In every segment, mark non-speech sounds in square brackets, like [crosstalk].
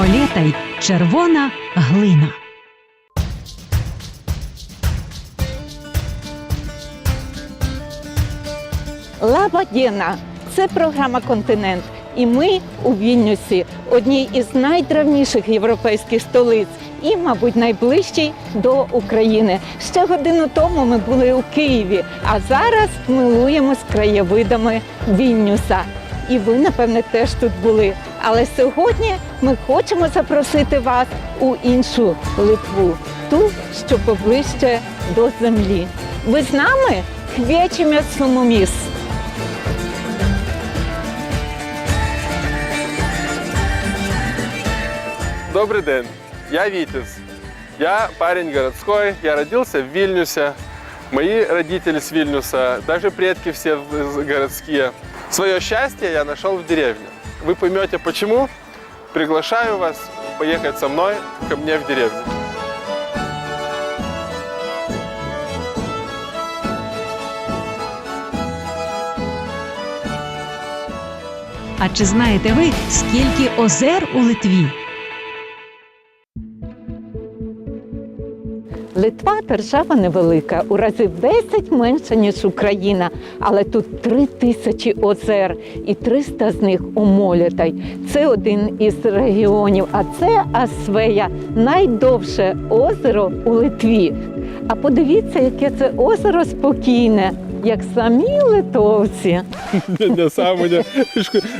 Молєтай червона глина. Лабадєна це програма Континент. І ми у Вільнюсі, одній із найдревніших європейських столиць, і, мабуть, найближчій до України. Ще годину тому ми були у Києві, а зараз милуємось краєвидами Вільнюса. І ви, напевне, теж тут були. Але сьогодні ми хочемо запросити вас у іншу Литву, ту, що поближче до землі. Ви з нами? Хвєчимя сумоміс. Добрый день, я Витец. Я парень городской, я родился в Вильнюсе. Мои родители с Вильнюса, даже предки все городские. Свое счастье я нашел в деревне. Вы поймете почему. Приглашаю вас поехать со мной ко мне в деревню. А чи знаєте ви, скільки озер у Литві? Литва держава невелика, у разі в 10 менша, ніж Україна, але тут три тисячі озер і 300 з них у Молітай. Це один із регіонів, а це Асвея, найдовше озеро у Литві. А подивіться, яке це озеро спокійне, як самі литовці. [laughs] Не сам меня.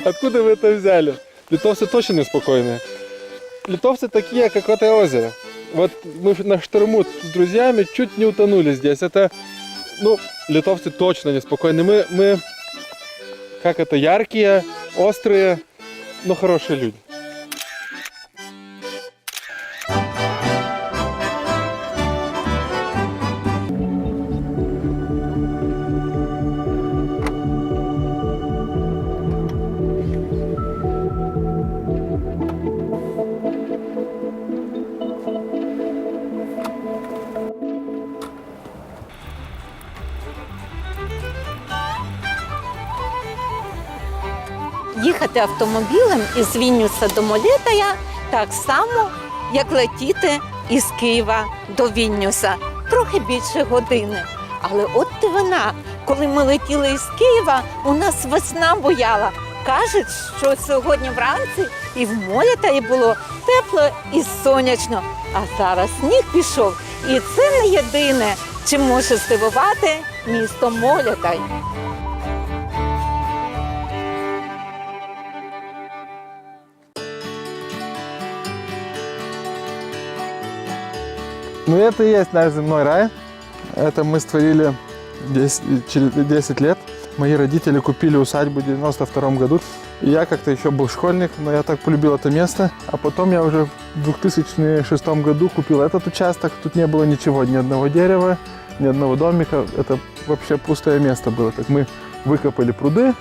Откуда вы это взяли? Литовцы точно неспокойные. Литовцы такие, как это озеро. Вот мы на шторму с друзьями чуть не утонули здесь. Это, ну, литовцы точно неспокойные. Мы, мы, как это, яркие, острые, но хорошие люди. Їхати автомобілем із Вільнюса до Молітая так само, як летіти із Києва до Вільнюса. Трохи більше години. Але от ти вона, коли ми летіли із Києва, у нас весна бояла. Кажуть, що сьогодні вранці і в Молітаї було тепло і сонячно. А зараз сніг пішов. І це не єдине, чим може здивувати місто Молітай. Ну, это и есть наш земной рай. Это мы створили 10, через 10 лет. Мои родители купили усадьбу в 92 году. И я как-то еще был школьник, но я так полюбил это место. А потом я уже в 2006 году купил этот участок. Тут не было ничего, ни одного дерева, ни одного домика. Это вообще пустое место было. Так мы выкопали пруды,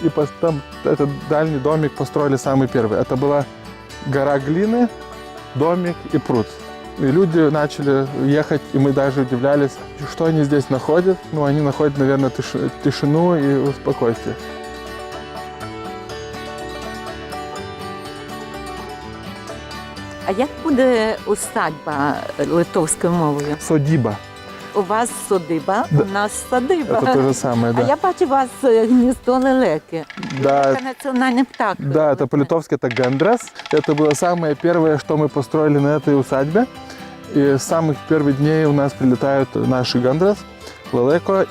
и там этот дальний домик построили самый первый. Это была гора глины, домик и пруд. И люди начали ехать, и мы даже удивлялись, что они здесь находят. Ну, они находят, наверное, тиш- тишину и успокойствие. А як буде усадьба литовською мовою? Содиба. У вас садиба, Да. у нас садиба. Это то же самое, А да. я бачу у вас е, гніздо лелеки. Да, Це національний птах. да, это по-литовски это гандрас. Это было самое первое, что мы построили на этой усадьбе. И с самых первых дней у нас прилетают наши гандрас, лалеко.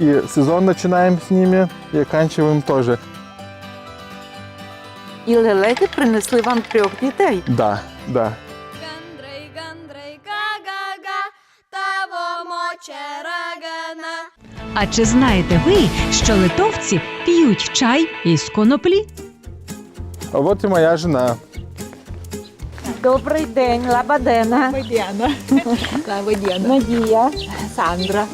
И сезон начинаем с ними и оканчиваем тоже. І лелеки принесли вам трьох дітей. Да, да. А чи знаєте ви, що литовці п'ють чай із коноплі? А вот и моя жена. Добрий день, лабадена. Медіана. Медіана. [laughs] Надія. Сандра.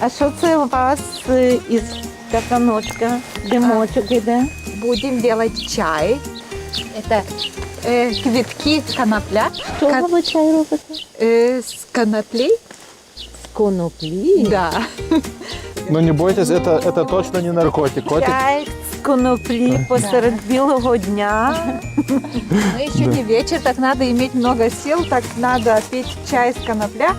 А що це у вас е, із казаночка? Димочок іде? Будем делать чай. Это э, квитки конопля. Чого ви чай робите? Э, с коноплей. З коноплі? Да. Но не бойтесь, это, это точно не наркотик. Котик Чай коноплі посеред білого дня. Но еще Да. не вечер, так надо иметь много сил, так надо пить чай с конопля,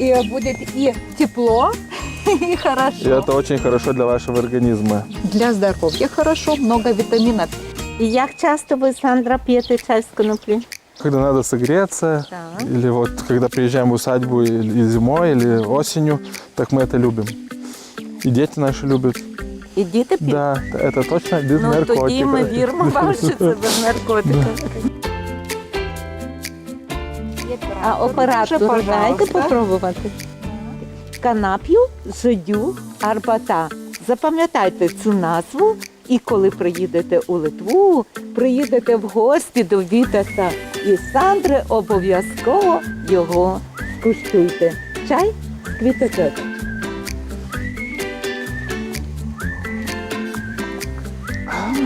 и будет и тепло, [laughs] и И хорошо. это очень хорошо для вашего организма. Для здоровья хорошо, много витаминов. І як часто ви, Сандра, п'єте чай з коноплі? Когда надо согреться, Так. или вот когда приезжаем в усадьбу и и зимой, или осенью, так мы это любим. И дети наши любят. І діти п'ють? Да, это точно без Ну наркотиков. тоді ми віримо вам, що це без наркотиків. А оператору Дуже, дайте пожалуйста. попробувати. Канап'ю жидю арбата. Запам'ятайте цю назву, і коли приїдете у Литву, приїдете в гості до Вітаса і Сандри, обов'язково його скуштуйте. Чай з квіточок.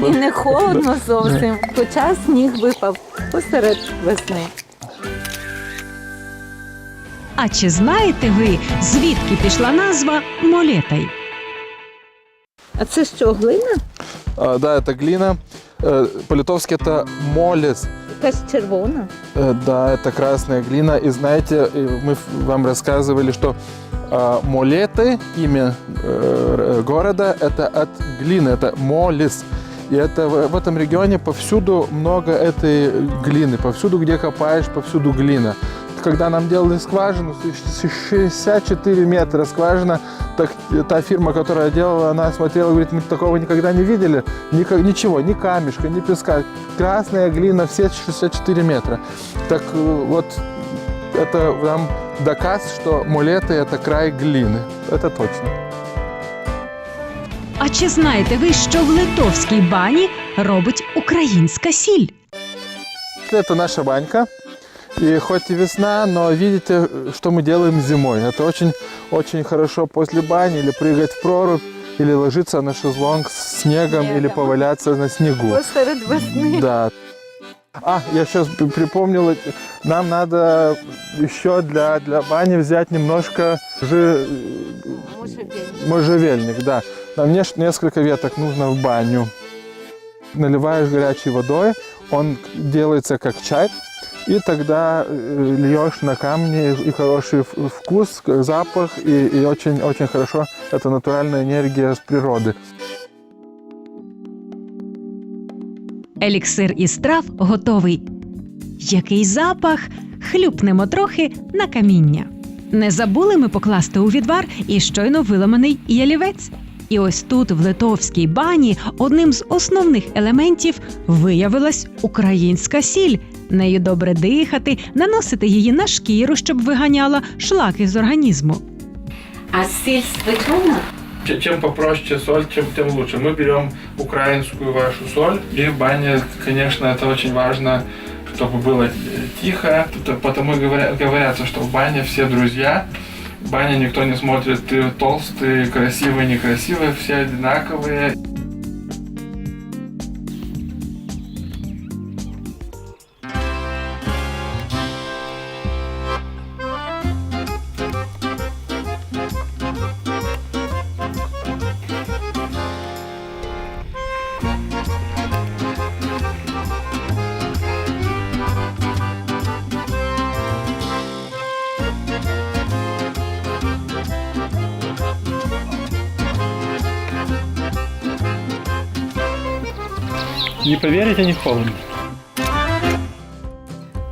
І не холодно зовсім, хоча сніг випав посеред весни. А чи знаєте ви, звідки пішла назва Молетай? А це що, глина? А, да, это глина. Э, По-литовски это молес. Якась червона. Э, Да, это красная глина. И знаете, э, мы вам рассказывали, что а, Молеты, имя э, города, это от глины, это молес. И это в этом регионе повсюду много этой глины. Повсюду, где копаешь, повсюду глина. Когда нам делали скважину, с- с- 64 метра скважина, так та фирма, которая делала, она смотрела, говорит, мы такого никогда не видели. Ника- ничего, ни камешка, ни песка. Красная глина, все 64 метра. Так э, вот, это нам доказ, что Молеты – это край глины. Это точно. А чи знаєте ви, що в литовській бані робить українська сіль? Это наша банька. И хоть и весна, но видите, что мы делаем зимой. Это очень, очень хорошо после бани или прыгать в прорубь, или ложиться на шезлонг с снегом, или поваляться на снегу. Посеред весни. Да. А, я сейчас припомнил, нам надо еще для, для бани взять немножко жи- можжевельник, да. Нам несколько веток нужно в баню. Наливаешь горячей водой, он делается как чай, и тогда э, льешь на камни, и хороший в- вкус, запах, и, и очень, очень хорошо. Это натуральная энергия с природы. Еліксир із трав готовий. Який запах? Хлюпнемо трохи на каміння. Не забули ми покласти у відвар і щойно виламаний ялівець. І ось тут, в литовській бані, одним з основних елементів виявилась українська сіль. Нею добре дихати, наносити її на шкіру, щоб виганяла шлаки з організму. А сіль звичайна? Чем попроще соль, чем тем лучше. Мы берем украинскую вашу соль. И в бане, конечно, это очень важно, чтобы было э, тихо. Т- Потому и говоря- говорятся, что в бане все друзья. В бане никто не смотрит, ты толстый, красивый, некрасивый, все одинаковые. Не поверите, не холодно.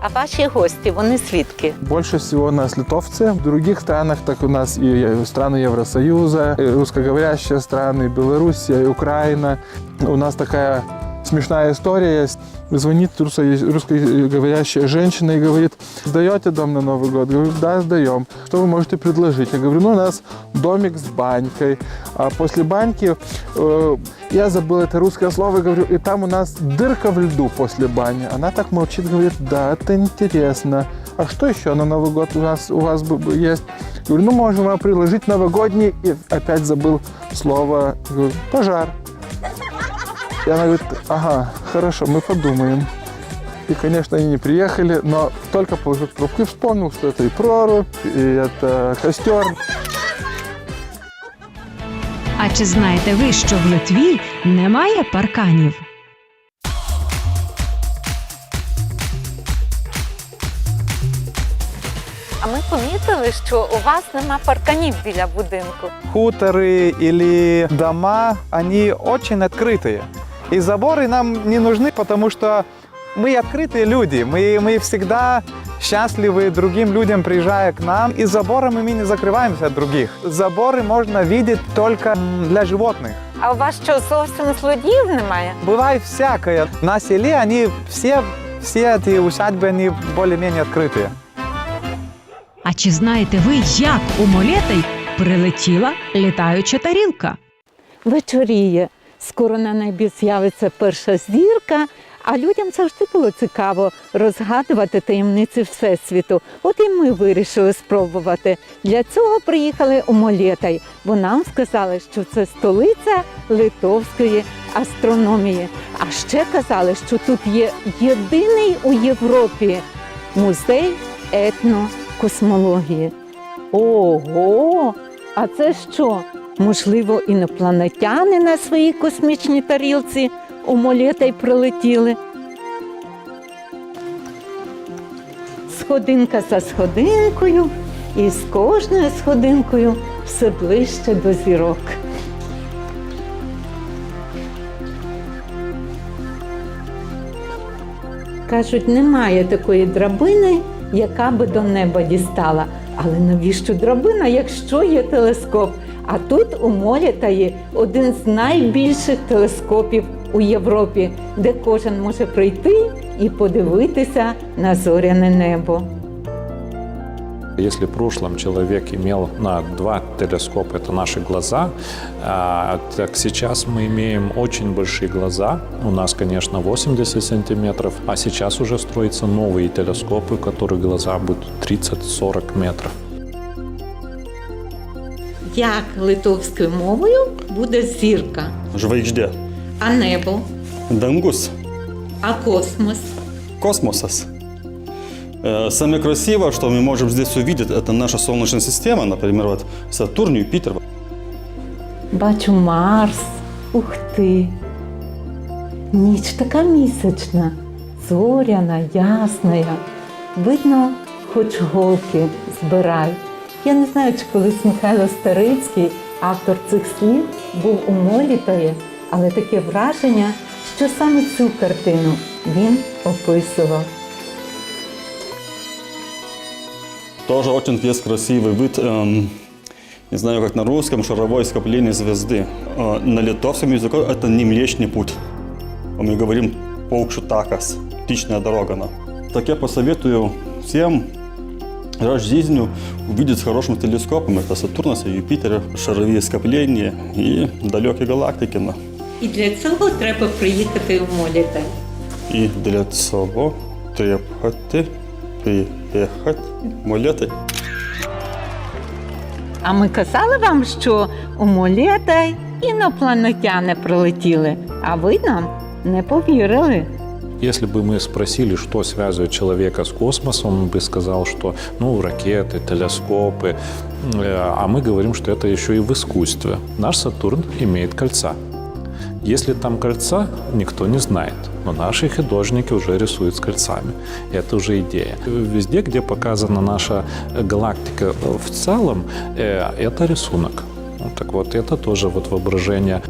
А ваші гості, вони свідки. Больше всего нас литовцы. В других странах, так у нас и э, страны Евросоюза, и русскоговорящие страны, Белоруссия, и Украина. У нас такая смешная история есть. Звонит русскоговорящая женщина и говорит, сдаете дом на Новый год? Говорю, да, сдаем. Что вы можете предложить? Я говорю, ну, у нас домик с банькой. А после баньки, э, я забыл это русское слово, говорю, и там у нас дырка в льду после бани. Она так молчит, говорит, да, это интересно. А что еще на Новый год у нас у вас есть? Говорю, ну, можем вам предложить новогодний. И опять забыл слово. Говорю, пожар. И она говорит, ага, хорошо, мы подумаем. И, конечно, они не приехали, но только положил трубку и вспомнил, что это и прорубь, и это костер. А А чи знаєте ви, що в Литві немає парканів? А ми помітили, що у вас нема парканів біля будинку. Хуторы или дома, они очень открытые. И заборы нам не нужны, потому что мы открытые люди. Мы, мы всегда счастливы другим людям, приезжая к нам. И заборами мы не закрываемся от других. Заборы можно видеть только м, для животных. А у вас що зовсім слодів немає? Бывает всякое. На селе они все, все эти усадьбы, они более-менее открытые. А чи знаєте ви, як у Молєтай прилетіла літаюча тарілка? Вечоріє. Скоро на небі з'явиться перша зірка, а людям завжди було цікаво розгадувати таємниці Всесвіту. От і ми вирішили спробувати. Для цього приїхали у Молєтай, бо нам сказали, що це столиця литовської астрономії. А ще казали, що тут є єдиний у Європі музей етнокосмології. Ого! А це що? Можливо, інопланетяни на своїй космічній тарілці у Молєтай прилетіли. Сходинка за сходинкою, і з кожною сходинкою все ближче до зірок. Кажуть, немає такої драбини, яка би до неба дістала. Але навіщо драбина, якщо є телескоп? А тут у Молітаї один з найбільших телескопів у Європі, де кожен може прийти і подивитися на зоряне небо. Если в прошлом человек имел на два телескопа, это наши глаза, а, так сейчас мы имеем очень большие глаза. У нас, конечно, 80 сантиметров, а сейчас уже строятся новые телескопы, у которых глаза будут 30-40 метров. Як литовською мовою буде зірка, žvaigždė, а небо, dangus, а космос. космосas. Э, Самое красивое, что мы можем здесь увидеть, это наша Солнечная система, например, вот Сатурн, Юпитер. Бачу Марс. Ух ти. Ніч така місячна, зоряна, ясна. Видно, хоч голки збирай. Я не знаю, чи колись Михайло Старицький, автор цих слів, був у Молітові, але таке враження, що саме цю картину він описував. Тоже очень есть красивый вид, эм, не знаю, как на русском, шаровое скопление звезды. Э, На литовском языке это не Млечный путь. А Мы говорим паукшу такас, птичная дорога. она. Так я посоветую всем раз в жизнью с хорошим телескопом. Это Сатурнус и Юпитер, шаровые скопления и далекие галактики. на. І для цього треба приїхати у Молітай. І для цього треба приїхати моляти. А ми казали вам, що у Молєтай інопланетяни прилетіли, а ви нам не повірили. Если бы мы спросили, что связывает человека с космосом, он бы сказал, что ну, ракеты, телескопы, Э, а мы говорим, что это еще и в искусстве. Наш Сатурн имеет кольца. Если там кольца, никто не знает. Но наши художники уже рисуют с кольцами. Это уже идея. Везде, где показана наша галактика в целом, э, это рисунок. Так вот, это тоже вот воображение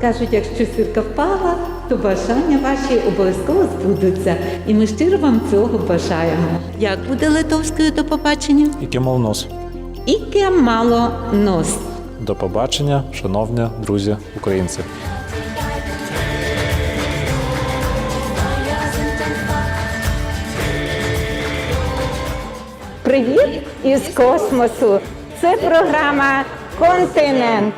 Кажуть, якщо сірка впала, то бажання ваші обов'язково збудуться. І ми щиро вам цього бажаємо. Як буде литовською до побачення? і кимов нос. Іке мало нос. До побачення, шановні друзі українці. Привіт із космосу! Це програма Континент.